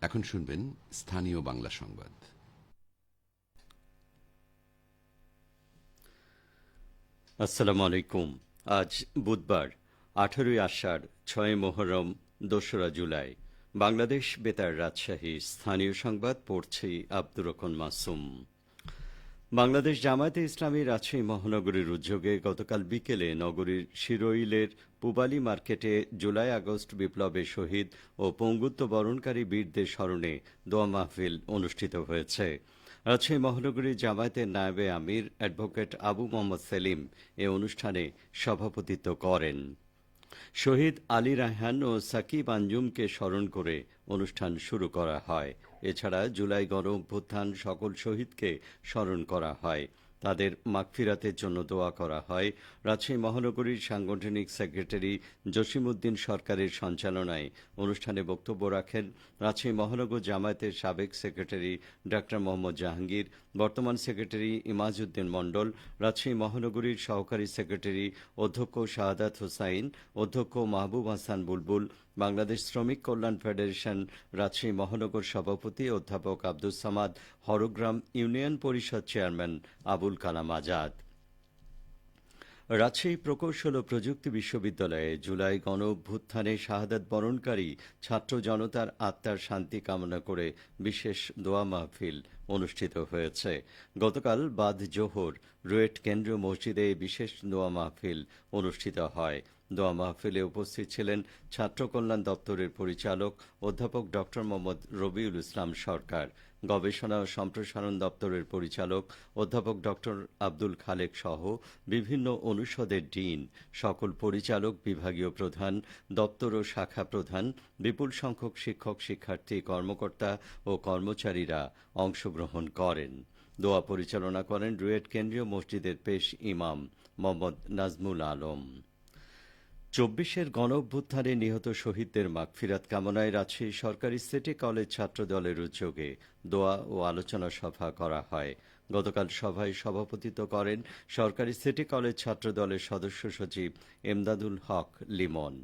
এখন শুনবেন স্থানীয় বাংলা সংবাদ। আসসালামু আলাইকুম। আজ বুধবার, আঠারোই আষাঢ়, ছয় মোহরম, দোসরা জুলাই। বাংলাদেশ বেতার রাজশাহী স্থানীয় সংবাদ, পড়ছি আব্দুর রহমান মাসুম। বাংলাদেশ জামায়াতে ইসলামী রাজশাহী মহানগরীর উদ্যোগে গতকাল বিকেলে নগরীর শিরোইলের পুবালি মার্কেটে জুলাই আগস্ট বিপ্লবে শহীদ ও পঙ্গুত্ব বরণকারী বীরদের স্মরণে দোয়া মাহফিল অনুষ্ঠিত হয়েছে। রাজশাহী মহানগরী জামায়াতের নায়েবে আমির অ্যাডভোকেট আবু মোহাম্মদ সেলিম এ অনুষ্ঠানে সভাপতিত্ব করেন। শহীদ আলী রায়হান ও সাকিব আঞ্জুমকে স্মরণ করে অনুষ্ঠান শুরু করা হয়। এছাড়া জুলাই গণ অভ্যুত্থান সকল শহীদকে স্মরণ করা হয়। তাদের মাগফিরাতের জন্য দোয়া করা হয়। রাজশাহী মহানগরীর সাংগঠনিক সেক্রেটারি জসিমউদ্দিন সরকারের সঞ্চালনায় অনুষ্ঠানে বক্তব্য রাখেন রাজশাহী মহানগর জামায়াতের সাবেক সেক্রেটারি ডাক্তার মোহাম্মদ জাহাঙ্গীর, বর্তমান সেক্রেটারি ইমাজউদ্দিন মণ্ডল, রাজশাহী মহানগরীর সহকারী সেক্রেটারি অধ্যক্ষ শাহাদাত হোসাইন, অধ্যক্ষ মাহবুব হাসান বুলবুল বাংলাদেশ শ্রমিক কল্যাণ ফেডারেশন রাজশাহী মহানগর সভাপতি অধ্যাপক আব্দুস সামাদ, হরগ্রাম ইউনিয়ন পরিষদ চেয়ারম্যান আবুল কালাম আজাদ। রাজশাহী প্রকৌশল ও প্রযুক্তি বিশ্ববিদ্যালয়ে জুলাই গণ অভ্যুত্থানে শাহাদাত বরণকারী ছাত্র জনতার আত্মার শান্তি কামনা করে বিশেষ দোয়া মাহফিল অনুষ্ঠিত হয়েছে। গতকাল বাদ জোহর রুয়েট কেন্দ্রীয় মসজিদে বিশেষ দোয়া মাহফিল অনুষ্ঠিত হয়। দোয়া মাহফিলে উপস্থিত ছিলেন ছাত্র কল্যাণ দপ্তরের পরিচালক অধ্যাপক ড মোহাম্মদ রবিউল ইসলাম সরকার। গবেষণা ও সম্প্রসারণ দপ্তরের পরিচালক অধ্যাপক ড আব্দুল খালেক সহ বিভিন্ন অনুষদের ডিন, সকল পরিচালক, বিভাগীয় প্রধান, দপ্তর ও শাখা প্রধান, বিপুল সংখ্যক শিক্ষক, শিক্ষার্থী, কর্মকর্তা ও কর্মচারীরা অংশগ্রহণ করেন। দোয়া পরিচালনা করেন রুয়েট কেন্দ্রীয় মসজিদের পেশ ইমাম মোহাম্মদ নাজমুল আলম। চব্বিশের গণ অভ্যুত্থানে নিহত শহীদদের মাগফিরাত কামনায় রাজশাহী সরকারি সিটি কলেজ ছাত্রদলের উদ্যোগে দোয়া ও আলোচনা সভা করা হয়। গতকাল সভায় সভাপতিত্ব করেন সরকারি সিটি কলেজ ছাত্র দলের সদস্য সচিব এমদাদুল হক লিমন।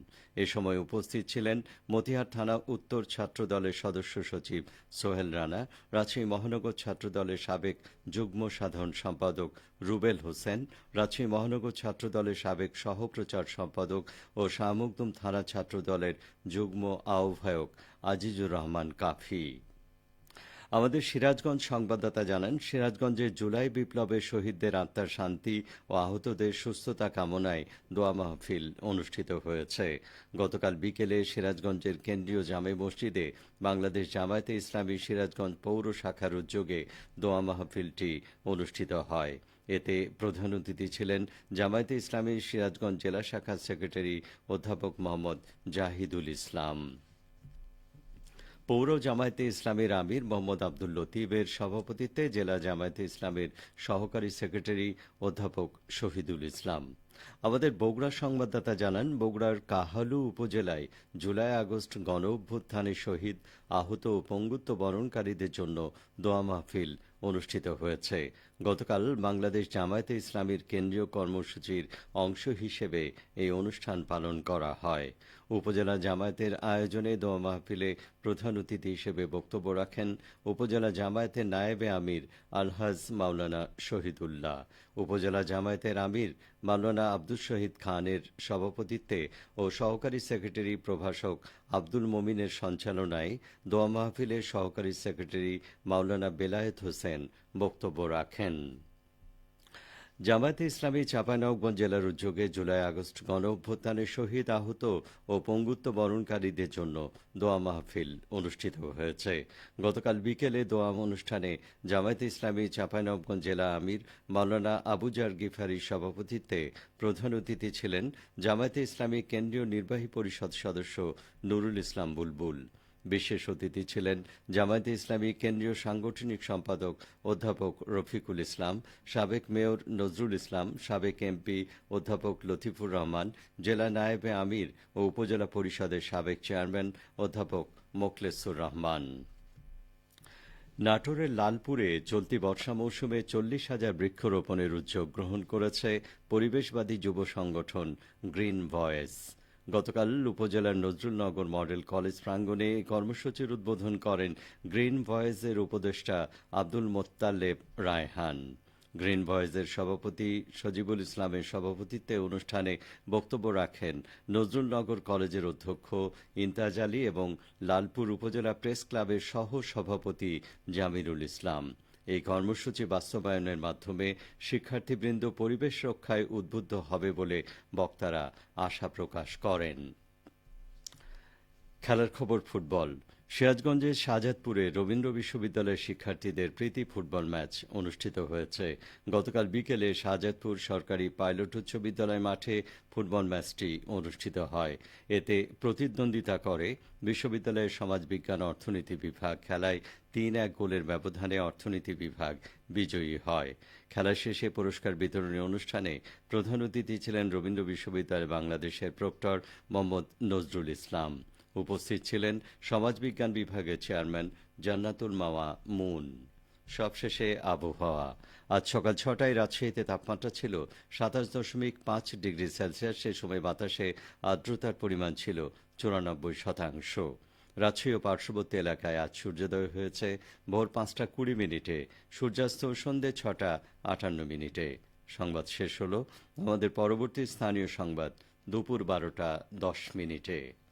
এ সময় উপস্থিত ছিলেন মতিহার থানা উত্তর ছাত্র দলের সদস্য সচিব সোহেল রানা, রাজশাহী মহানগর ছাত্র দলের সাবেক যুগ্ম সাধারণ সম্পাদক রুবেল হোসেন, রাজশাহী মহানগর ছাত্র দলের সাবেক সহপ্রচার সম্পাদক ও শাহমুকদুম থানা ছাত্র দলের যুগ্ম আহ্বায়ক আজিজুর রহমান কাফি। আমাদের সিরাজগঞ্জ সংবাদদাতা জানান, সিরাজগঞ্জের জুলাই বিপ্লবের শহীদদের আত্মার শান্তি ও আহতদের সুস্থতা কামনায় দোয়া মাহফিল অনুষ্ঠিত হয়েছে। গতকাল বিকেলে সিরাজগঞ্জের কেন্দ্রীয় জামে মসজিদে বাংলাদেশ জামায়াতে ইসলামী সিরাজগঞ্জ পৌর শাখার উদ্যোগে দোয়া মাহফিলটি অনুষ্ঠিত হয়। এতে প্রধান অতিথি ছিলেন জামায়াতে ইসলামী সিরাজগঞ্জ জেলা শাখার সেক্রেটারি অধ্যাপক মোহাম্মদ জাহিদুল ইসলাম। পৌর জামায়াতে ইসলামের আমির মোহাম্মদ আব্দুল লতিফের সভাপতিত্বে জেলা জামায়াতে ইসলামের সহকারী সেক্রেটারি অধ্যাপক শহীদুল ইসলাম। আমাদের বগুড়া সংবাদদাতা জানান, বগুড়ার কাহালু উপজেলায় জুলাই আগস্ট গণ অভ্যুত্থানে শহীদ আহত ও পঙ্গুত্ব বরণকারীদের জন্য দোয়া মাহফিল অনুষ্ঠিত হয়েছে। গতকাল বাংলাদেশ জামায়াতে ইসলামীর কেন্দ্রীয় কর্মসূচির অংশ হিসেবে এই অনুষ্ঠান পালন করা হয়। উপজেলা জামায়াতের আয়োজনে দোয়া মাহফিলে প্রধান অতিথি হিসেবে বক্তব্য রাখেন উপজেলা জামায়াতের নায়েবে আমির আলহাজ মাওলানা শহীদুল্লাহ। উপজেলা জামায়াতের আমির মাওলানা আব্দুল শহীদ খানের সভাপতিত্বে ও সহকারী সেক্রেটারি প্রভাষক আব্দুল মমিনের সঞ্চালনায় দোয়া মাহফিলের সহকারী সেক্রেটারি মাওলানা বেলায়েত হোসেন বক্তব্য রাখেন। জামায়াতে ইসলামী চাঁপাইনবাবগঞ্জ জেলার উদ্যোগে জুলাই আগস্ট গণ অভ্যুত্থানে শহীদ আহত ও পঙ্গুত্ব বরণকারীদের জন্য দোয়া মাহফিল অনুষ্ঠিত হয়েছে। গতকাল বিকেলে দোয়া অনুষ্ঠানে জামায়াতে ইসলামী চাঁপাইনবাবগঞ্জ জেলা আমির মাওলানা আবুজার গিফারির সভাপতিত্বে প্রধান অতিথি ছিলেন জামায়াতে ইসলামী কেন্দ্রীয় নির্বাহী পরিষদ সদস্য নুরুল ইসলাম বুলবুল। বিশেষ অতিথি ছিলেন জামায়াতে ইসলামী কেন্দ্রীয় সাংগঠনিক সম্পাদক অধ্যাপক রফিকুল ইসলাম, সাবেক মেয়র নজরুল ইসলাম, সাবেক এমপি অধ্যাপক লতিফুর রহমান, জেলা নায়েবে আমির ও উপজেলা পরিষদের সাবেক চেয়ারম্যান অধ্যাপক মোখলেসুর রহমান। নাটোরের লালপুরে চলতি বর্ষা মৌসুমে চল্লিশ হাজার বৃক্ষরোপণের উদ্যোগ গ্রহণ করেছে পরিবেশবাদী যুব সংগঠন গ্রিন ভয়েস। গতকাল উপজেলার নজরুলনগর মডেল কলেজ প্রাঙ্গণে কর্মসূচির উদ্বোধন করেন গ্রিন ভয়েসের উপদেষ্টা আব্দুল মোত্তালেব রায়হান। গ্রিন ভয়েসের সভাপতি সজিবুল ইসলামের সভাপতিত্বে অনুষ্ঠানে বক্তব্য রাখেন নজরুলনগর কলেজের অধ্যক্ষ ইন্তাজ আলী এবং লালপুর উপজেলা প্রেস ক্লাবের সহ সভাপতি জামিরুল ইসলাম। এই কর্মসূচি বাস্তবায়নের মাধ্যমে শিক্ষার্থীবৃন্দ পরিবেশ রক্ষায় উদ্বুদ্ধ হবে বলে বক্তারা আশা প্রকাশ করেন। খেলার খবর ফুটবল। সিরাজগঞ্জের শাহজাদপুরে রবীন্দ্র বিশ্ববিদ্যালয়ের শিক্ষার্থীদের প্রীতি ফুটবল ম্যাচ অনুষ্ঠিত হয়েছে। গতকাল বিকেলে শাহজাদপুর সরকারি পাইলট উচ্চ বিদ্যালয় মাঠে ফুটবল ম্যাচটি অনুষ্ঠিত হয়। এতে প্রতিদ্বন্দ্বিতা করে বিশ্ববিদ্যালয়ের সমাজবিজ্ঞান অর্থনীতি বিভাগ। খেলায় তিন এক গোলের ব্যবধানে অর্থনীতি বিভাগ বিজয়ী হয়। খেলা শেষে পুরস্কার বিতরণী অনুষ্ঠানে প্রধান অতিথি ছিলেন রবীন্দ্র বিশ্ববিদ্যালয় বাংলাদেশের প্রক্টর মোহাম্মদ নজরুল ইসলাম। উপস্থিত ছিলেন সমাজবিজ্ঞান বিভাগের চেয়ারম্যান জান্নাতুল মাওয়া মুন। সবশেষে আবহাওয়া। আজ সকাল ছটায় রাজশাহীতে তাপমাত্রা ছিল সাতাশ দশমিক পাঁচ ডিগ্রি সেলসিয়াস। সে সময় বাতাসে আর্দ্রতার পরিমাণ ছিল চুরানব্বই শতাংশ। রাজশাহী ও পার্শ্ববর্তী এলাকায় আজ সূর্যোদয় হয়েছে ভোর পাঁচটা কুড়ি মিনিটে। সূর্যাস্ত সন্ধে ছটা আটান্ন মিনিটে। সংবাদ শেষ হলো। আমাদের পরবর্তী স্থানীয় সংবাদ দুপুর বারোটা দশ মিনিটে।